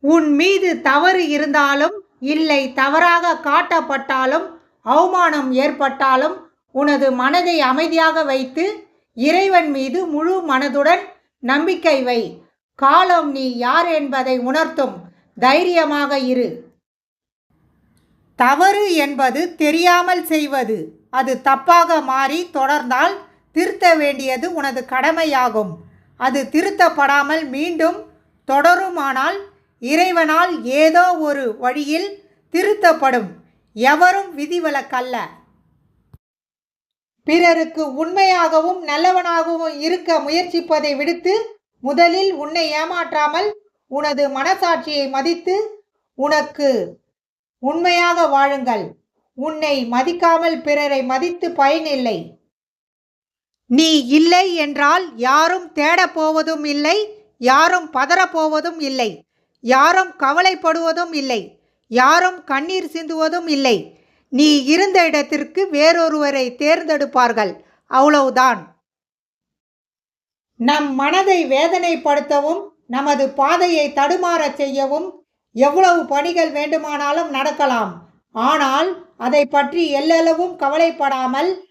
உன் மீது தவறு இருந்தாலும் இல்லை தவறாக காட்டப்பட்டாலும் அவமானம் ஏற்பட்டாலும் உனது மனதை அமைதியாக வைத்து இறைவன் மீது முழு மனதுடன் நம்பிக்கை வை. காலம் நீ யார் என்பதை உணர்த்தும். தைரியமாக இரு. தவறு என்பது தெரியாமல் செய்வது. அது தப்பாக மாறி தொடர்ந்தால் திருத்த வேண்டியது உனது கடமையாகும். அது திருத்தப்படாமல் மீண்டும் தொடருமானால் இறைவனால் ஏதோ ஒரு வழியில் திருத்தப்படும். எவரும் விதிவிலக்கல்ல. பிறருக்கு உண்மையாகவும் நல்லவனாகவும் இருக்க முயற்சிப்பதை விடுத்து முதலில் உன்னை ஏமாற்றாமல் உனது மனசாட்சியை மதித்து உனக்கு உண்மையாக வாழுங்கள். உன்னை மதிக்காமல் பிறரை மதித்து பயனில்லை நீ இல்லை என்றால் யாரும் தேடப் போவதும் இல்லை யாரும் பதறப்போவதும் இல்லை. யாரும் கவலைப்படுவதும் இல்லை. யாரும் கண்ணீர் சிந்துவதும் இல்லை. நீ இருந்த இடத்திற்கு வேறொருவரை தேர்ந்தெடுப்பார்கள். அவ்வளவுதான். நம் மனதை வேதனைப்படுத்தவும் நமது பாதையை தடுமாறச் செய்யவும் எவ்வளவு பணிகள் வேண்டுமானாலும் நடக்கலாம். ஆனால் அதை பற்றி எல்லளவும் கவலைப்படாமல்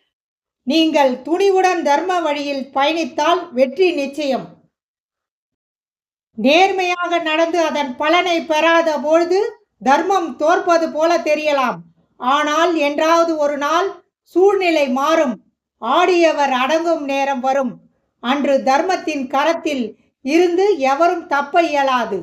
நீங்கள் துணிவுடன் தர்ம வழியில் பயணித்தால் வெற்றி நிச்சயம். நேர்மையாக நடந்து அதன் பலனை பெறாத பொழுது தர்மம் தோற்பது போல தெரியலாம். ஆனால் என்றாவது ஒரு நாள் சூழ்நிலை மாறும். ஆடியவர் அடங்கும் நேரம் வரும். அன்று தர்மத்தின் கரத்தில் இருந்து எவரும் தப்ப இயலாது.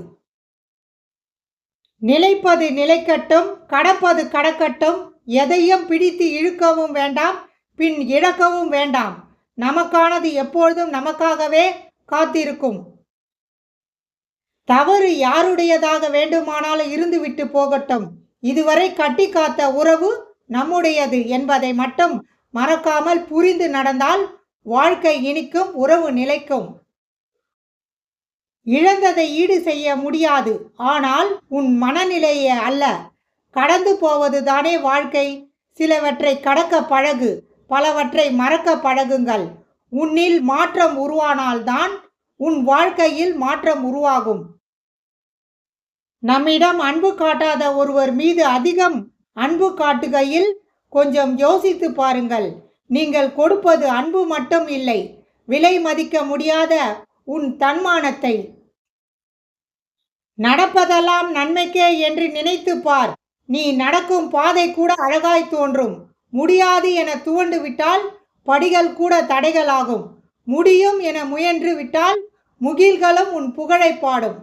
நிலைப்பது நிலைக்கட்டும் கடப்பது கடக்கட்டும் எதையும் பிடித்து இழுக்கவும் வேண்டாம் பின் இழக்கவும் வேண்டாம். நமக்கானது எப்பொழுதும் நமக்காகவே காத்திருக்கும். தவறு யாருடையதாக வேண்டுமானாலும் இருந்துவிட்டு போகட்டும். இதுவரை கட்டி காத்த உறவு நம்முடையது என்பதை மட்டும் மறக்காமல் புரிந்து நடந்தால் வாழ்க்கை இனிக்கும் உறவு நிலைக்கும். இழந்ததை ஈடு செய்ய முடியாது. ஆனால் உன் மனநிலையே அல்ல. கடந்து போவது தானே வாழ்க்கை. சிலவற்றை கடக்க பழகு பலவற்றை மறக்க பழகுங்கள். உன்னில் மாற்றம் உருவானால்தான் உன் வாழ்க்கையில் மாற்றம் உருவாகும். நம்மிடம் அன்பு காட்டாத ஒருவர் மீது அதிகம் அன்பு காட்டுகையில் கொஞ்சம் யோசித்து பாருங்கள். நீங்கள் கொடுப்பது அன்பு மட்டும் இல்லை விலை மதிக்க முடியாத உன் தன்மானத்தை. நடப்பதெல்லாம் நன்மைக்கே என்று நினைத்து பார். நீ நடக்கும் பாதை கூட அழகாய் தோன்றும். முடியாது என துவண்டு விட்டால் படிகள் கூட தடைகளாகும். முடியும் என முயன்று விட்டால் முகில்களும் உன் புகழை பாடும்.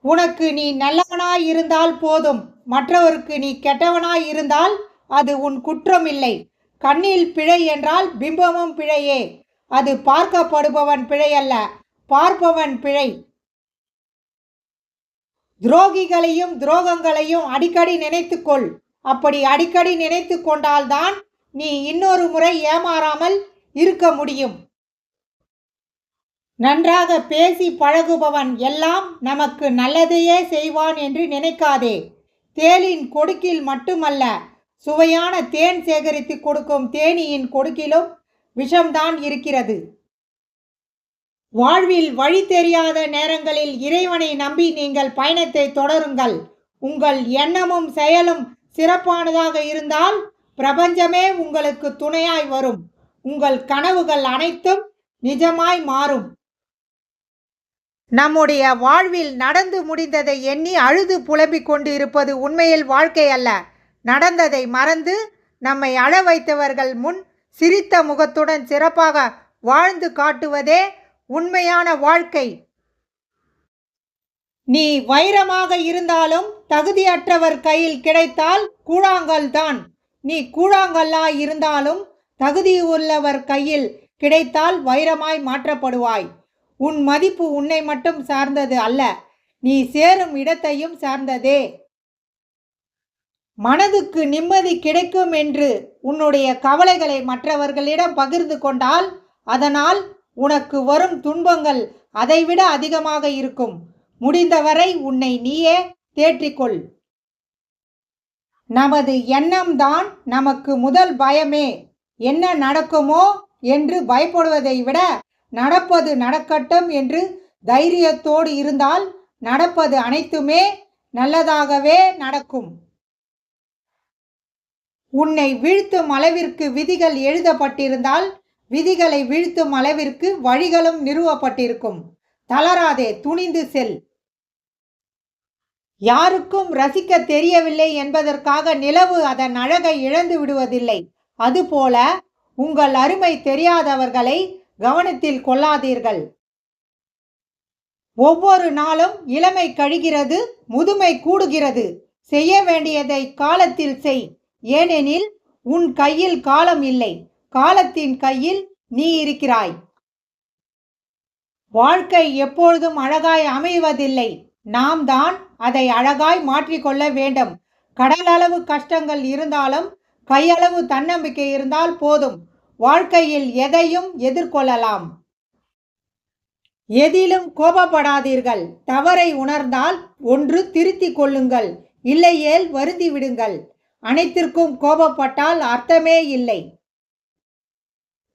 உனக்கு நீ நல்லவனாய் இருந்தால் போதும். மற்றவருக்கு நீ கெட்டவனாய் இருந்தால் அது உன் குற்றம் இல்லை. கண்ணில் பிழை என்றால் பிம்பமும் பிழையே. அது பார்க்கப்படுபவன் பிழை அல்ல பார்ப்பவன் பிழை. துரோகிகளையும் துரோகங்களையும் அடிக்கடி நினைத்துக்கொள். அப்படி அடிக்கடி நினைத்து கொண்டால்தான் நீ இன்னொரு முறை ஏமாறாமல் இருக்க முடியும். நன்றாக பேசி பழகுபவன் எல்லாம் நமக்கு நல்லதையே செய்வான் என்று நினைக்காதே. தேலின் கொடுக்கில் மட்டுமல்ல சுவையான தேன் சேகரித்து கொடுக்கும் தேனியின் கொடுக்கிலும் விஷம்தான் இருக்கிறது. வாழ்வில் வழி தெரியாத நேரங்களில் இறைவனை நம்பி நீங்கள் பயணத்தை தொடருங்கள். உங்கள் எண்ணமும் செயலும் சிறப்பானதாக இருந்தால் பிரபஞ்சமே உங்களுக்கு துணையாய் வரும். உங்கள் கனவுகள் அனைத்தும் நிஜமாய் மாறும். நம்முடைய வாழ்வில் நடந்து முடிந்ததை எண்ணி அழுது புலம்பிக் கொண்டு இருப்பது உண்மையில் வாழ்க்கை அல்ல. நடந்ததை மறந்து நம்மை அழ வைத்தவர்கள் முன் சிரித்த முகத்துடன் சிறப்பாக வாழ்ந்து காட்டுவதே உண்மையான வாழ்க்கை. நீ வைரமாக இருந்தாலும் தகுதியற்றவர் கையில் கிடைத்தால் கூழாங்கல் தான். நீ கூழாங்கல்லாய் இருந்தாலும் தகுதி உள்ளவர் கையில் கிடைத்தால் வைரமாய் மாற்றப்படுவாய். உன் மதிப்பு உன்னை மட்டும் சார்ந்தது அல்ல. நீ சேரும் இடத்தையும் சார்ந்ததே. மனதுக்கு நிம்மதி கிடைக்கும் என்று உன்னுடைய கவலைகளை மற்றவர்களிடம் பகிர்ந்து கொண்டால் அதனால் உனக்கு வரும் துன்பங்கள் அதைவிட அதிகமாக இருக்கும். முடிந்தவரை உன்னை நீயே தேற்றிக்கொள். நமது எண்ணம்தான் நமக்கு முதல் பயமே. என்ன நடக்குமோ என்று பயப்படுவதை விட நடப்பது நடக்கட்டும் என்று தைரியத்தோடு இருந்தால் நடப்பது அனைத்துமே நல்லதாகவே நடக்கும். உன்னை வீழ்த்தும் அளவிற்கு விதிகள் எழுதப்பட்டிருந்தால் விதிகளை வீழ்த்தும் அளவிற்கு வழிகளும் நிறுவப்பட்டிருக்கும். தளராதே துணிந்து செல். யாருக்கும் ரசிக்க தெரியவில்லை என்பதற்காக நிலவு அதன் அழகை இழந்து விடுவதில்லை. அதுபோல உங்கள் அருமை தெரியாதவர்களை கவனத்தில் கொள்ளாதீர்கள். ஒவ்வொரு நாளும் இளமை கழிகிறது முதுமை கூடுகிறது. செய்ய வேண்டியதை காலத்தில் செய். ஏனெனில் உன் கையில் காலம் இல்லை. காலத்தின் கையில் நீ இருக்கிறாய். வாழ்க்கை எப்பொழுதும் அழகாய் அமைவதில்லை. நாம் தான் அதை அழகாய் மாற்றிக்கொள்ள வேண்டும். கடலளவு கஷ்டங்கள் இருந்தாலும் கையளவு தன்னம்பிக்கை இருந்தால் போதும். வாழ்க்கையில் எதையும் எதிர்கொள்ளலாம். எதிலும் கோபப்படாதீர்கள். தவறை உணர்ந்தால் ஒன்று திருத்திக் கொள்ளுங்கள். இல்லையேல் வருந்தி விடுங்கள் அனைத்திற்கும் கோபப்பட்டால் அர்த்தமே இல்லை.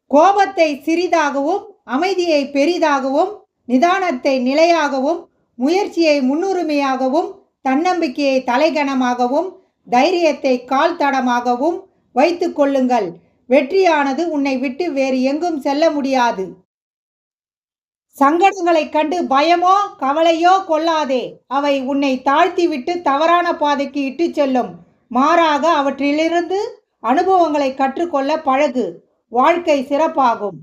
கோபத்தை சிறிதாகவும் அமைதியை பெரிதாகவும் நிதானத்தை நிலையாகவும் முயற்சியை முன்னுரிமையாகவும் தன்னம்பிக்கையை தலைகணமாகவும் தைரியத்தை கால் தடமாகவும் வைத்துக் கொள்ளுங்கள். வெற்றியானது உன்னை விட்டு வேறு எங்கும் செல்ல முடியாது. சங்கடங்களைக் கண்டு பயமோ கவலையோ கொள்ளாதே. அவை உன்னை தாழ்த்திவிட்டு தவறான பாதைக்கு இட்டுச் செல்லும். மாறாக அவற்றிலிருந்து அனுபவங்களை கற்றுக்கொள்ள பழகு. வாழ்க்கை சிறப்பாகும்.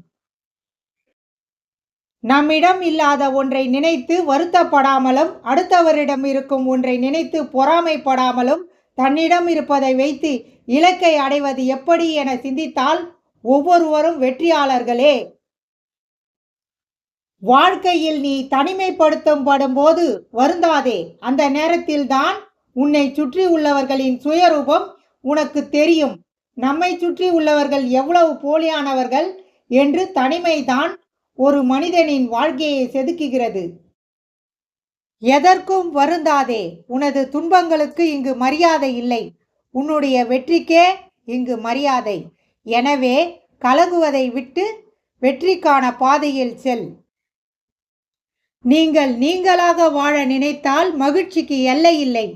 நம்மிடம் இல்லாத ஒன்றை நினைத்து வருத்தப்படாமலும் அடுத்தவரிடம் இருக்கும் ஒன்றை நினைத்து பொறாமைப்படாமலும் தன்னிடம் இருப்பதை வைத்து இலக்கை அடைவது எப்படி என சிந்தித்தால் ஒவ்வொருவரும் வெற்றியாளர்களே. வாழ்க்கையில் நீ தனிமைப்படுத்தும் படும்போது வருந்தாதே. அந்த நேரத்தில்தான் உன்னை சுற்றி உள்ளவர்களின் சுயரூபம் உனக்கு தெரியும். நம்மை சுற்றி உள்ளவர்கள் எவ்வளவு போலியானவர்கள் என்று தனிமைதான் ஒரு மனிதனின் வாழ்க்கையை செதுக்குகிறது. எதற்கும் வருந்தாதே. உனது துன்பங்களுக்கு இங்கு மரியாதை இல்லை. உன்னுடைய வெற்றிக்கே இங்கு மரியாதை. எனவே கலங்குவதை விட்டு வெற்றிக்கான பாதையில் செல். நீங்கள் நீங்களாக வாழ நினைத்தால் மகிழ்ச்சிக்கு எல்லை இல்லை.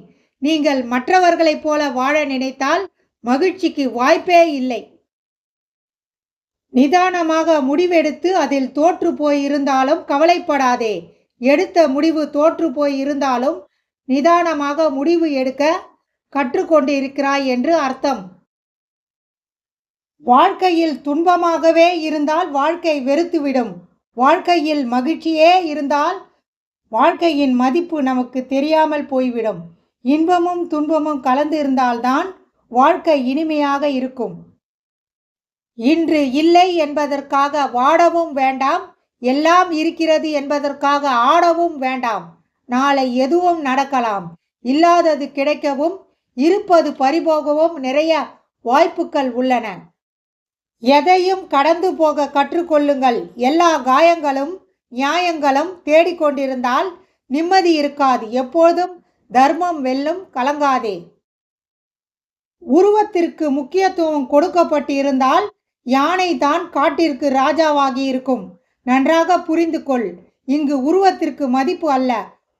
நீங்கள் மற்றவர்களைப் போல வாழ நினைத்தால் மகிழ்ச்சிக்கு வாய்ப்பே இல்லை. நிதானமாக முடிவெடுத்து அதில் தோற்று போய் இருந்தாலும் கவலைப்படாதே. எடுத்த முடிவு தோற்று போய் இருந்தாலும் நிதானமாக முடிவு எடுக்க கற்றுக்கொண்டு இருக்கிறாய் என்று அர்த்தம். வாழ்க்கையில் துன்பமாகவே இருந்தால் வாழ்க்கை வெறுத்துவிடும். வாழ்க்கையில் மகிழ்ச்சியே இருந்தால் வாழ்க்கையின் மதிப்பு நமக்கு தெரியாமல் போய்விடும். இன்பமும் துன்பமும் கலந்து இருந்தால்தான் வாழ்க்கை இனிமையாக இருக்கும். இன்று இல்லை என்பதற்காக வாடவும் வேண்டாம் எல்லாம் இருக்கிறது என்பதற்காக ஆடவும் வேண்டாம். நாளை எதுவும் நடக்கலாம். இல்லாதது கிடைக்கவும் இருப்பது பறிபோகவும் நிறைய வாய்ப்புகள் உள்ளன. எதையும் கடந்து போக கற்றுக்கொள்ளுங்கள். எல்லா காயங்களும் நியாயங்களும் தேடிக்கொண்டிருந்தால் நிம்மதி இருக்காது. எப்போதும் தர்மம் வெல்லும் கலங்காதே. உருவத்திற்கு முக்கியத்துவம் கொடுக்கப்பட்டிருந்தால் யானை தான் காட்டிற்கு ராஜாவாகி இருக்கும். நன்றாக புரிந்து கொள் இங்கு உருவத்திற்கு மதிப்பு அல்ல.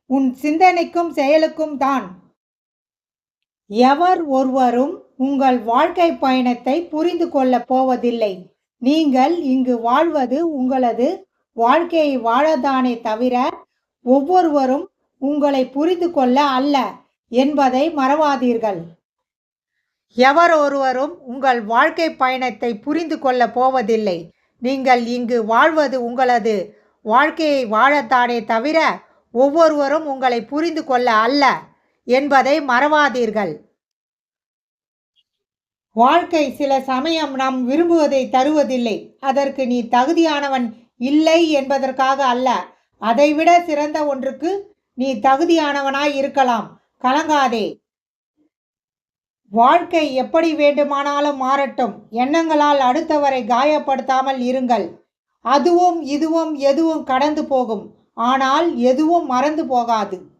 உன் சிந்தனைக்கும் செயலுக்கும் தான். எவர் ஒருவரும் உங்கள் வாழ்க்கை பயணத்தை புரிந்து கொள்ளப் போவதில்லை. நீங்கள் இங்கு வாழ்வது உங்களது வாழ்க்கையை வாழதானே தவிர ஒவ்வொருவரும் உங்களை புரிந்து கொள்ள அல்ல என்பதை மறவாதீர்கள். எவர் ஒருவரும் உங்கள் வாழ்க்கை பயணத்தை புரிந்து கொள்ளப் போவதில்லை. நீங்கள் இங்கு வாழ்வது உங்களது வாழ்க்கையை வாழத்தானே தவிர ஒவ்வொருவரும் உங்களை புரிந்து கொள்ள அல்ல. என்பதை மறவாதீர்கள். வாழ்க்கை சில சமயம் நாம் விரும்புவதை தருவதில்லை. அதற்கு நீ தகுதியானவன் இல்லை என்பதற்காக அல்ல. அதைவிட சிறந்த ஒன்றுக்கு நீ தகுதியானவனாய் இருக்கலாம். கலங்காதே. வாழ்க்கை எப்படி வேண்டுமானாலும் மாறட்டும். எண்ணங்களால் அடுத்தவரை காயப்படுத்தாமல் இருங்கள். அதுவும் இதுவும் எதுவும் கடந்து போகும். ஆனால் எதுவும் மறந்து போகாது.